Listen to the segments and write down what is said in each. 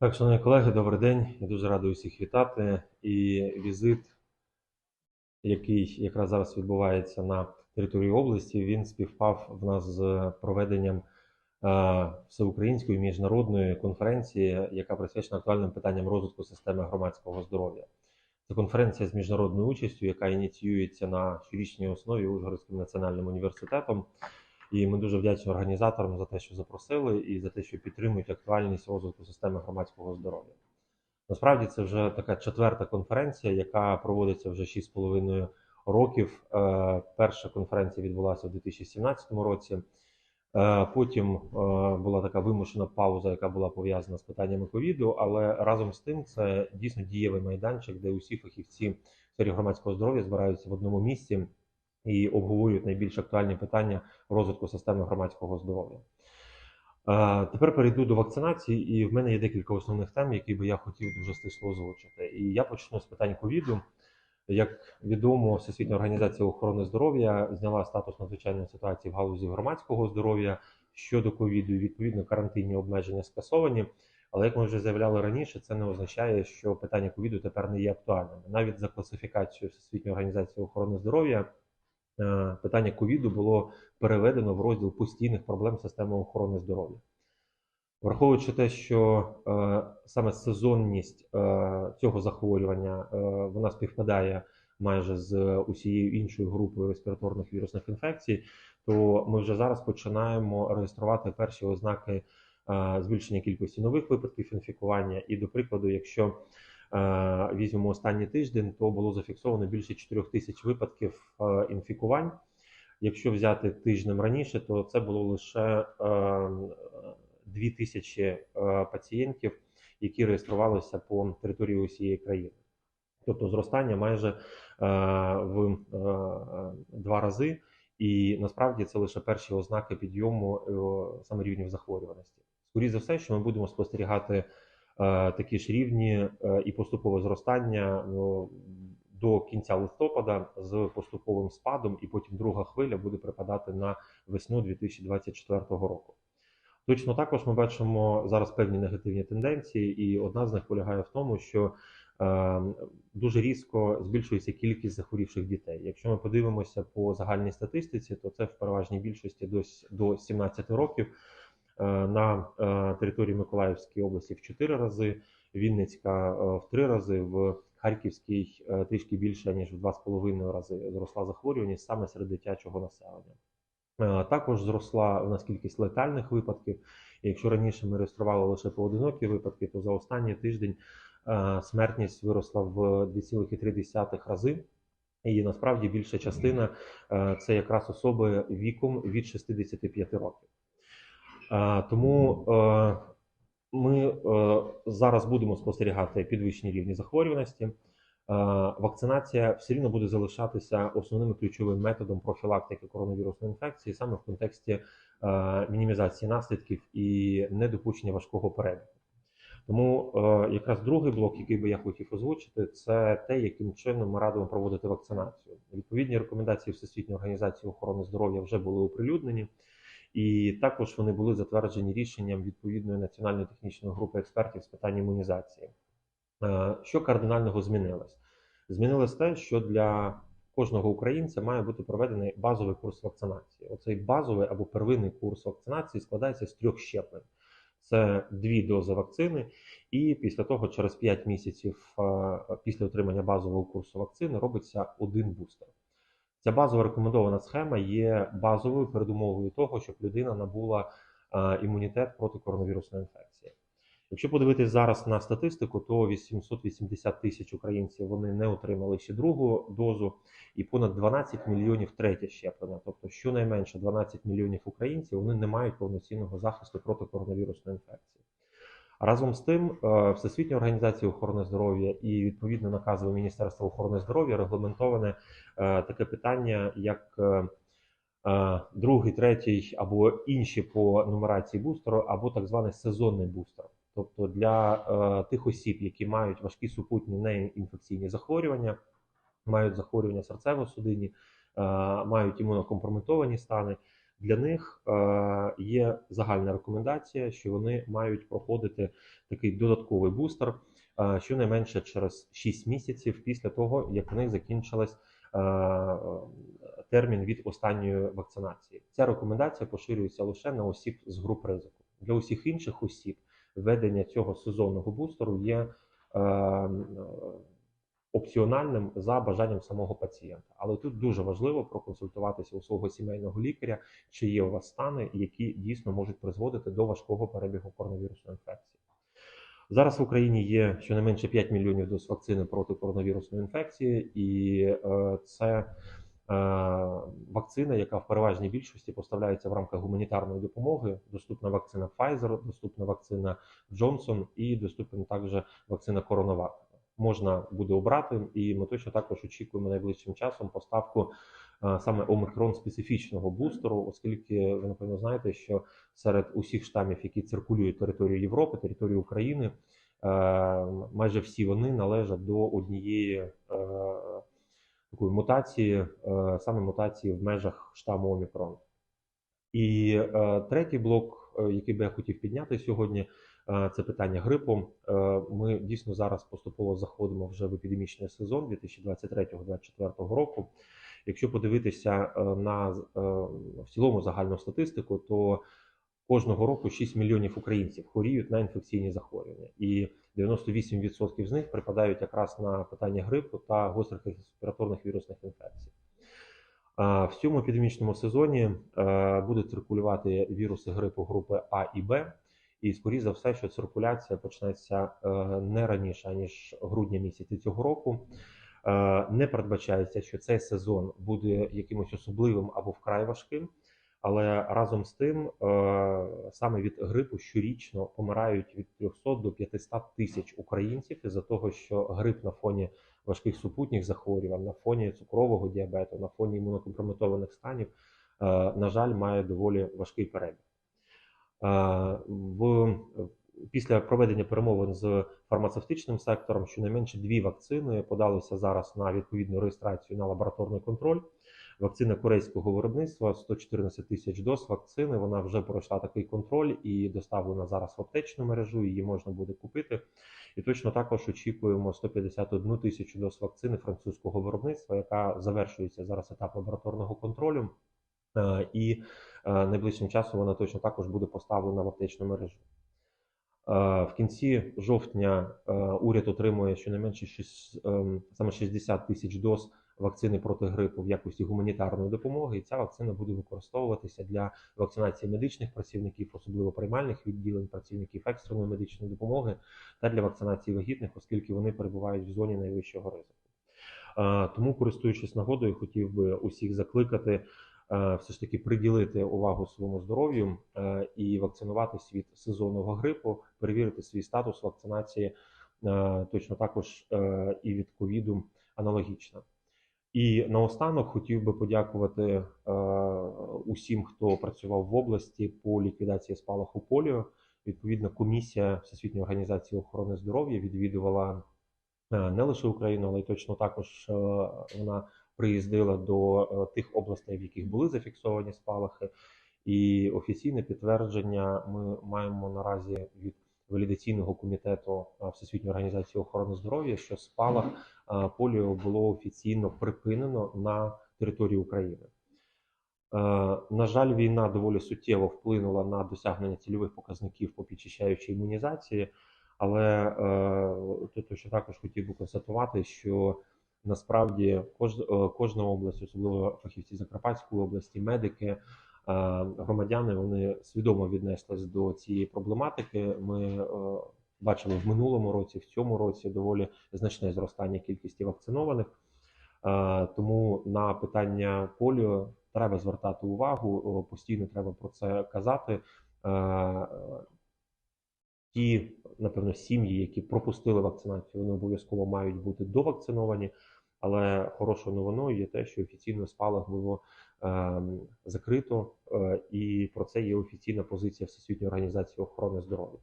Так, шановні колеги, добрий день. Я дуже радий усіх вітати. І візит, який якраз зараз відбувається на території області, він співпав в нас з проведенням е, всеукраїнської міжнародної конференції, яка присвячена актуальним питанням розвитку системи громадського здоров'я. Це конференція з міжнародною участю, яка ініціюється на щорічній основі Ужгородським національним університетом. І ми дуже вдячні організаторам за те, що запросили, і за те, що підтримують актуальність розвитку системи громадського здоров'я. Насправді це вже така четверта конференція, яка проводиться вже 6,5 років. Е, Перша конференція відбулася у 2017 році. Е, Потім е, була така вимушена пауза, яка була пов'язана з питаннями ковіду. Але разом з тим це дійсно дієвий майданчик, де усі фахівці в сфері громадського здоров'я збираються в одному місці і обговорюють найбільш актуальні питання розвитку системи громадського здоров'я. Е, Тепер перейду до вакцинації, і в мене є декілька основних тем, які би я хотів дуже стисло озвучити. І я почну з питань ковіду. Як відомо, Всесвітня організація охорони здоров'я зняла статус надзвичайної ситуації в галузі громадського здоров'я щодо ковіду, відповідно карантинні обмеження скасовані. Але як ми вже заявляли раніше, це не означає, що питання ковіду тепер не є актуальними. Навіть за класифікацією Всесвітньої організації охорони здоров'я питання ковіду було переведено в розділ постійних проблем системи охорони здоров'я. Враховуючи те, що е, саме сезонність е, цього захворювання е, вона співпадає майже з усією іншою групою респіраторних вірусних інфекцій, то ми вже зараз починаємо реєструвати перші ознаки е, збільшення кількості нових випадків інфікування. І, до прикладу, якщо е, візьмемо останній тиждень, то було зафіксовано більше 4 тисяч випадків е, інфікувань. Якщо взяти тижнем раніше, то це було лише е, 2 тисячі е, пацієнтів, які реєструвалися по території усієї країни. Тобто зростання майже е, в е, два рази, і насправді це лише перші ознаки підйому е, саме рівнів захворюваності. Скоріше за все, що ми будемо спостерігати е, такі ж рівні е, і поступове зростання ну, до кінця листопада з поступовим спадом, і потім друга хвиля буде припадати на весну 2024 року. Точно також ми бачимо зараз певні негативні тенденції, і одна з них полягає в тому, що е, дуже різко збільшується кількість захворівших дітей. Якщо ми подивимося по загальній статистиці, то це в переважній більшості до 17 років. Е, на е, території Миколаївської області в 4 рази, Вінницька е, в 3 рази, в Харківській трішки більше ніж в 2,5 рази зросла захворюваність саме серед дитячого населення. Також зросла у нас кількість летальних випадків. Якщо раніше ми реєстрували лише поодинокі випадки, то за останній тиждень смертність виросла в 2,3 рази. І насправді більша частина це якраз особи віком від 65 років. Е, Тому е, ми е, зараз будемо спостерігати підвищені рівні захворюваності. Вакцинація все рівно буде залишатися основним ключовим методом профілактики коронавірусної інфекції саме в контексті мінімізації наслідків і недопущення важкого перебігу. Тому якраз другий блок, який би я хотів озвучити, це те, яким чином ми радимо проводити вакцинацію. Відповідні рекомендації Всесвітньої організації охорони здоров'я вже були оприлюднені. І також вони були затверджені рішенням відповідної національної технічної групи експертів з питань імунізації. Е, Що кардинального змінилось? Змінилось те, що для кожного українця має бути проведений базовий курс вакцинації. Оцей базовий або первинний курс вакцинації складається з трьох щеплень. Це дві дози вакцини, і після того, через 5 місяців е, після отримання базового курсу вакцини, робиться один бустер. Ця базова рекомендована схема є базовою передумовою того, щоб людина набула е, імунітет проти коронавірусної інфекції. Якщо подивитись зараз на статистику, то 880 тисяч українців вони не отримали ще другу дозу, і понад 12 мільйонів третє щеплення. Тобто, щонайменше 12 мільйонів українців вони не мають повноцінного захисту проти коронавірусної інфекції. Разом з тим, е, Всесвітня організація охорони здоров'я і відповідно наказами Міністерства охорони здоров'я регламентоване е, таке питання, як е, другий, третій або інші по нумерації бустеру, або так званий сезонний бустер. Тобто для тих осіб, які мають важкі супутні неінфекційні захворювання, мають захворювання серцево-судинні, мають імунокомпрометовані стани, Для них е, є загальна рекомендація, що вони мають проходити такий додатковий бустер е, щонайменше через 6 місяців після того, як в них закінчилась е, термін від останньої вакцинації. Ця рекомендація поширюється лише на осіб з груп ризику. Для усіх інших осіб введення цього сезонного бустеру є опціональним за бажанням самого пацієнта. Але тут дуже важливо проконсультуватися у свого сімейного лікаря, чи є у вас стани, які дійсно можуть призводити до важкого перебігу коронавірусної інфекції. Зараз в Україні є щонайменше 5 мільйонів доз вакцини проти коронавірусної інфекції, і е, це е, вакцина, яка в переважній більшості поставляється в рамках гуманітарної допомоги. Доступна вакцина Pfizer, доступна вакцина Johnson і доступна також вакцина CoronaVac. Можна буде обрати, і ми точно також очікуємо найближчим часом поставку е, саме омікрон специфічного бустеру, оскільки ви напевно знаєте, що серед усіх штамів, які циркулюють територію Європи, територію України, е, майже всі вони належать до однієї е, такої мутації, саме мутації в межах штаму Омікрон. І третій блок, який би я хотів підняти сьогодні, це питання грипу. Е, ми дійсно зараз поступово заходимо вже в епідемічний сезон 2023-2024 року. Якщо подивитися е, на е, в цілому загальну статистику, то кожного року 6 мільйонів українців хворіють на інфекційні захворювання, і 98% з них припадають якраз на питання грипу та гострих респіраторних вірусних інфекцій. В цьому епідемічному сезоні е, будуть циркулювати віруси грипу групи А і Б. І скоріше за все, що циркуляція почнеться е, не раніше ніж грудня місяці цього року. Е, Не передбачається, що цей сезон буде якимось особливим або вкрай важким. Але разом з тим, е, саме від грипу щорічно помирають від 300 до 500 тисяч українців із-за того, що грип на фоні важких супутніх захворювань, на фоні цукрового діабету, на фоні імунокомпрометованих станів, на жаль, має доволі важкий перебіг. Е, В після проведення перемовин з фармацевтичним сектором щонайменше дві вакцини подалися зараз на відповідну реєстрацію на лабораторний контроль. Вакцина корейського виробництва 114 тисяч доз вакцини. Вона вже пройшла такий контроль і доставлена зараз в аптечну мережу. Її можна буде купити. І точно також очікуємо 151 тисячу доз вакцини французького виробництва, яка завершується зараз етап лабораторного контролю. Е, І е, найближчим часом вона точно також буде поставлена в аптечну мережу. Е, В кінці жовтня уряд отримує щонайменше шість- ем, саме 60 тисяч доз вакцини проти грипу в якості гуманітарної допомоги, і ця вакцина буде використовуватися для вакцинації медичних працівників, особливо приймальних відділень, працівників екстреної медичної допомоги та для вакцинації вагітних, оскільки вони перебувають в зоні найвищого ризику. Тому, користуючись нагодою, хотів би усіх закликати все ж таки приділити увагу своєму здоров'ю е, і вакцинуватись від сезонного грипу, перевірити свій статус вакцинації е, точно також е, і від ковіду аналогічно. І наостанок хотів би подякувати е, усім, хто працював в області по ліквідації спалаху поліо. Відповідно, комісія Всесвітньої організації охорони здоров'я відвідувала е, не лише Україну, але й точно також е, вона приїздила до е, тих областей, в яких були зафіксовані спалахи. І офіційне підтвердження ми маємо наразі від валідаційного комітету е, Всесвітньої організації охорони здоров'я, що спалах е, поліо було офіційно припинено на території України. На жаль, війна доволі суттєво вплинула на досягнення цільових показників по підчищаючій імунізації, але тут точно також хотів би констатувати, що насправді кож, е, кожна область, особливо фахівці Закарпатської області, медики, е, громадяни, вони свідомо віднеслись до цієї проблематики. Ми е, бачили в минулому році, в цьому році доволі значне зростання кількості вакцинованих. Тому на питання поліо треба звертати увагу, постійно треба про це казати. Ті, напевно, сім'ї, які пропустили вакцинацію, вони обов'язково мають бути довакциновані. Але хорошою новиною є те, що офіційно спалах було е, закрито, е, і про це є офіційна позиція Всесвітньої організації охорони здоров'я.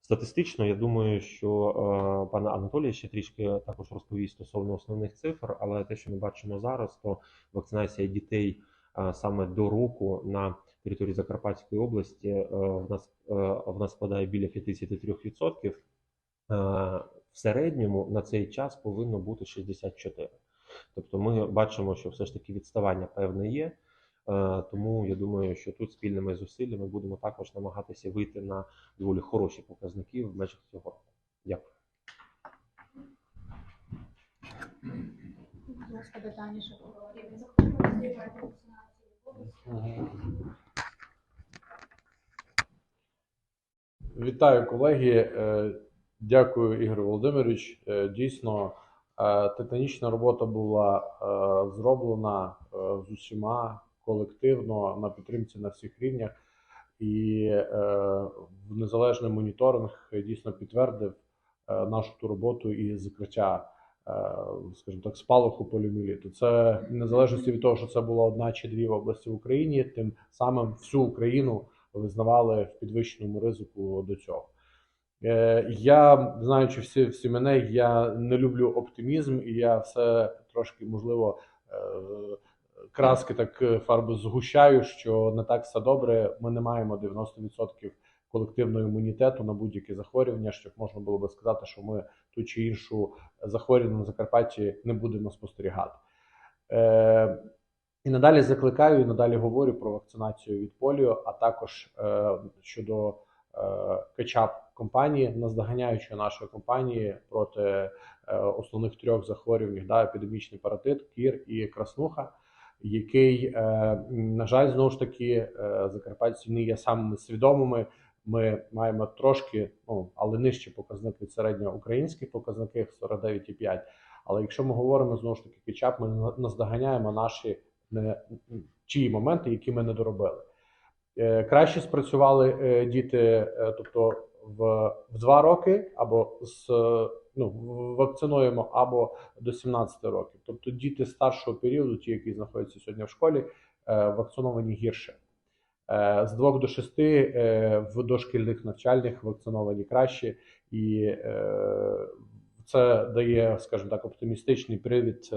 Статистично, я думаю, що е, пане Анатолій ще трішки також розповість стосовно основних цифр, але те, що ми бачимо зараз, то вакцинація дітей а саме до року на території Закарпатської області е, в нас е, в нас складає біля 53%. Е, В середньому на цей час повинно бути 64. Тобто ми бачимо, що все ж таки відставання певне є. Е, Тому я думаю, що тут спільними зусиллями будемо також намагатися вийти на доволі хороші показники в межах цього року. Дякую. Вітаю, колеги. Дякую, Ігор Володимирович. Е, Дійсно, е, титанічна робота була е, зроблена з усіма колективно на підтримці на всіх рівнях. І в незалежний моніторинг дійсно підтвердив нашу ту роботу і закриття, скажімо так, спалаху поліомієліту. Це незалежності від того, що це була одна чи дві області в Україні, тим самим всю Україну визнавали в підвищеному ризику до цього. Е, Я, знаючи всі, всі мене, я не люблю оптимізм, і я все трошки, можливо, е, краски так е, фарби згущаю, що не так все добре. Ми не маємо 90% колективного імунітету на будь-які захворювання, щоб можна було би сказати, що ми ту чи іншу захворювання на Закарпатті не будемо спостерігати. І надалі закликаю, і надалі говорю про вакцинацію від поліо, а також щодо кетчап компанії, наздоганяючи нашої компанії проти е, основних трьох захворювань, да, епідемічний паратит, кір і краснуха, який, е, на жаль, знову ж таки, е, закарпатці не є самими свідомими. Ми маємо трошки, ну але нижче показник від середньоукраїнських показників 49,5. Але якщо ми говоримо знову ж таки кетчап, ми наздоганяємо наші не ті моменти, які ми не доробили. Краще спрацювали діти, тобто в, в 2 роки, або з ну, вакцинуємо або до 17 років. Тобто діти старшого періоду, ті, які знаходяться сьогодні в школі, е, вакциновані гірше. Е, З 2 до 6 е, в дошкільних навчальних вакциновані краще, і це дає, скажімо так, оптимістичний привід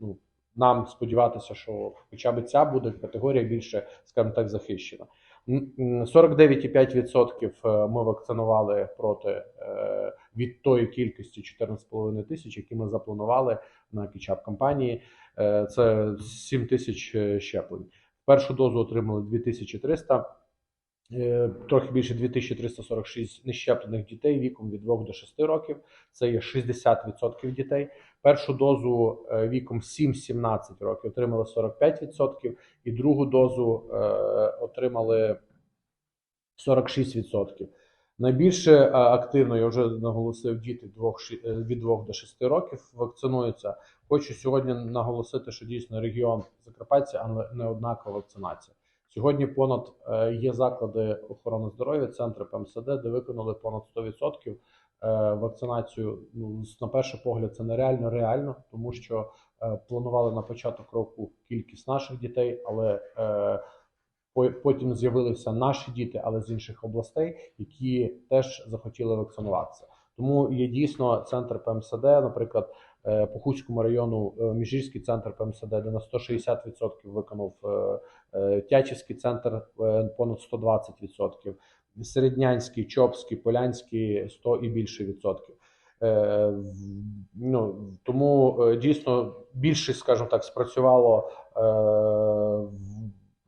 ну, нам сподіватися, що хоча б ця буде категорія більше, скажімо так, захищена. М, м, 49,5% е, ми вакцинували проти е, від тої кількості 14,5 тисяч, які ми запланували на кічап кампанії. Е, Це 7 тисяч щеплень. Першу дозу отримали 2300, е, трохи більше 2346 нещеплених дітей віком від 2 до 6 років. Це є 60% дітей. Першу дозу е, віком 7-17 років отримали 45%, і другу дозу е, отримали 46%. Найбільше е, активно, я вже наголосив, діти е, від 2 до 6 років вакцинуються. Хочу сьогодні наголосити, що дійсно регіон Закарпаття, але не однакова вакцинація. Сьогодні понад е, є заклади охорони здоров'я, центри ПМСД, де виконали понад 100% е, вакцинацію. Ну, на перший погляд, це нереально реально, тому що е, планували на початок року кількість наших дітей, але по- потім з'явилися наші діти, але з інших областей, які теж захотіли вакцинуватися. Тому є дійсно центр ПМСД, наприклад, по Хуцькому району е, Міжгірський центр ПМСД, де на 160% виконав е, е, Тячівський центр е, понад 120%, Середнянський, Чопський, Полянський 100 і більше відсотків. Е, ну, тому е, дійсно більше, скажімо так, спрацювало е,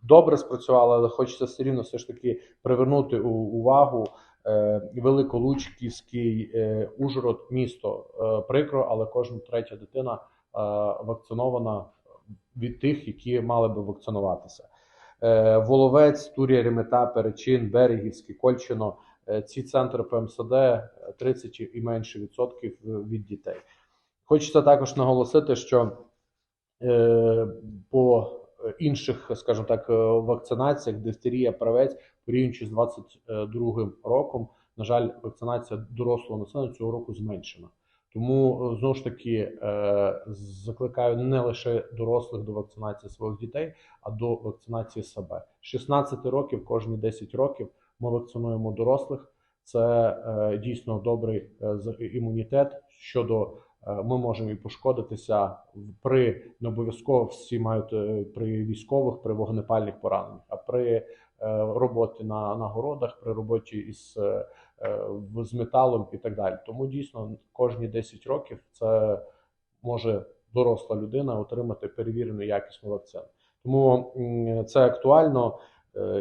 добре спрацювало, але хочеться все рівно все ж таки привернути увагу. Е, Великолучківський е, Ужгород, місто е, прикро, але кожна третя дитина вакцинована від тих, які мали би вакцинуватися. Воловець, Турія, Ремета, Перечин, Берегівський, Кольчино. Ці центри ПМСД е, 30 і менше відсотків від дітей. Хочеться також наголосити, що по інших, скажімо так, вакцинаціях, дифтерія, правець, порівнюючи з 22 роком, на жаль, вакцинація дорослого населення цього року зменшена. Тому е, знову ж таки е, закликаю не лише дорослих до вакцинації своїх дітей, а до вакцинації себе. З 16 років, кожні 10 років ми вакцинуємо дорослих. Це е, дійсно добрий імунітет щодо ми можемо і пошкодитися при не обов'язково всі мають при військових, при вогнепальних пораненнях, а при е, роботі на, на городах, при роботі із е, е, з металом і так далі. Тому дійсно кожні 10 років це може доросла людина отримати перевірену якісну вакцину. Тому це актуально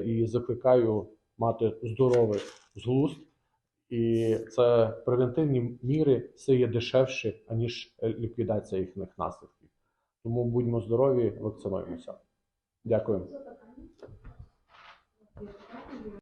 і закликаю мати здоровий зглузд. І це превентивні міри, це є дешевші, аніж ліквідація їхніх наслідків. Тому будьмо здорові, вакцинуємося. Дякую. Запитання?